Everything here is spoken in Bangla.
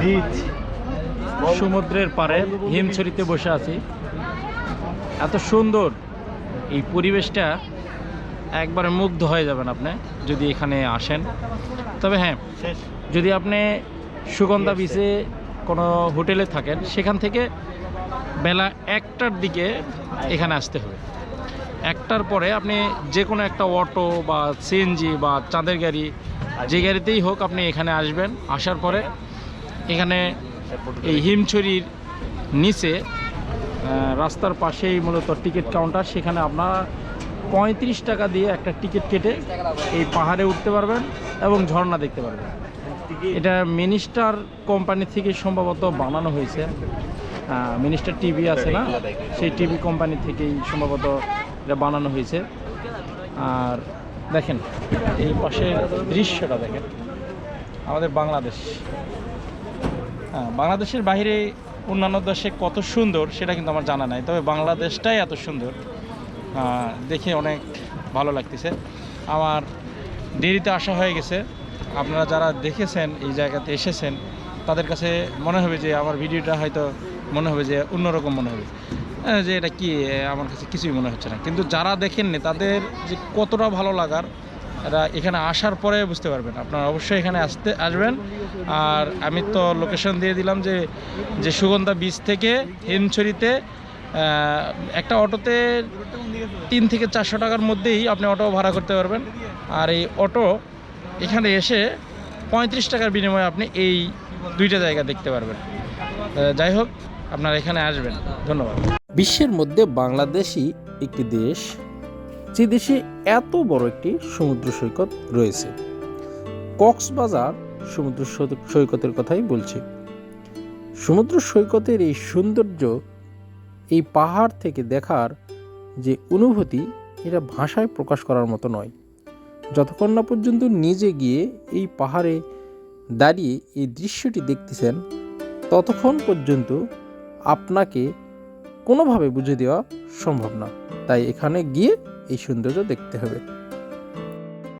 বিচ সমুদ্রের পাড়ে হিমছড়িতে বসে আছি। এত সুন্দর এই পরিবেশটা একবারে মুগ্ধ হয়ে যাবেন আপনি যদি এখানে আসেন। তবে হ্যাঁ যদি আপনি সুগন্ধা বিচে কোনো হোটেলে থাকেন সেখান থেকে বেলা একটার দিকে এখানে আসতে হবে। একটার পরে আপনি যে কোনো একটা অটো বা সিএনজি বা চাঁদের গাড়ি যে গাড়িতেই হোক আপনি এখানে আসবেন। আসার পরে এখানে এই হিমছড়ির নিচে রাস্তার পাশেই মূলত টিকিট কাউন্টার। সেখানে আপনারা পঁয়ত্রিশ টাকা দিয়ে একটা টিকিট কেটে এই পাহাড়ে উঠতে পারবেন এবং ঝর্ণা দেখতে পারবেন। এটা মিনিস্টার কোম্পানি থেকে সম্ভবত বানানো হয়েছে। মিনিস্টার টিভি আছে না? সেই টিভি কোম্পানি থেকেই সম্ভবত এটা বানানো হয়েছে। আর দেখেন, এই পাশের দৃশ্যটা দেখেন। আমাদের বাংলাদেশ। বাংলাদেশের বাইরে অন্যান্য দেশে কত সুন্দর সেটা কিন্তু আমার জানা নাই তবে বাংলাদেশটাই এত সুন্দর। দেখে অনেক ভালো লাগতেছে। আমার দেরিতে আসা হয়ে গেছে। আপনারা যারা দেখেছেন এই জায়গাতে এসেছেন তাদের কাছে মনে হবে যে আমার ভিডিওটা হয়তো মনে হবে যে অন্যরকম মনে হবে। আহ, যে এটা কি আমার কাছে কিছুই মনে হচ্ছে না। কিন্তু যারা দেখেননি তাদের যে কতটা ভালো লাগার এরা এখানে আসার পরে বুঝতে পারবেন। আপনারা অবশ্যই এখানে আসতে, আসবেন। আর আমি তো লোকেশন দিয়ে দিলাম যে যে সুগন্ধা বীজ থেকে হিমছড়িতে একটা অটোতে তিন থেকে চারশো টাকার মধ্যেই আপনি অটো ভাড়া করতে পারবেন। আর এই অটো এখানে এসে পঁয়ত্রিশ টাকার বিনিময়ে আপনি এই দুইটা জায়গা দেখতে পারবেন। যাই হোক, আপনারা এখানে আসবেন। ধন্যবাদ। বিশ্বের মধ্যে বাংলাদেশই একটি দেশ। যে দেশে এত বড় একটি সমুদ্র সৈকত রয়েছে। কক্সবাজার সমুদ্র সৈকতের কথাই বলছি। সমুদ্র সৈকতের এই সৌন্দর্য, এই পাহাড় থেকে দেখার যে অনুভূতি, এটা ভাষায় প্রকাশ করার মতো নয়। যতক্ষণ না পর্যন্ত নিজে গিয়ে এই পাহাড়ে দাঁড়িয়ে এই দৃশ্যটি দেখতেছেন, ততক্ষণ পর্যন্ত আপনাকে কোনোভাবে বুঝে দেওয়া সম্ভব না। তাই এখানে গিয়ে এই সৌন্দর্য দেখতে হবে।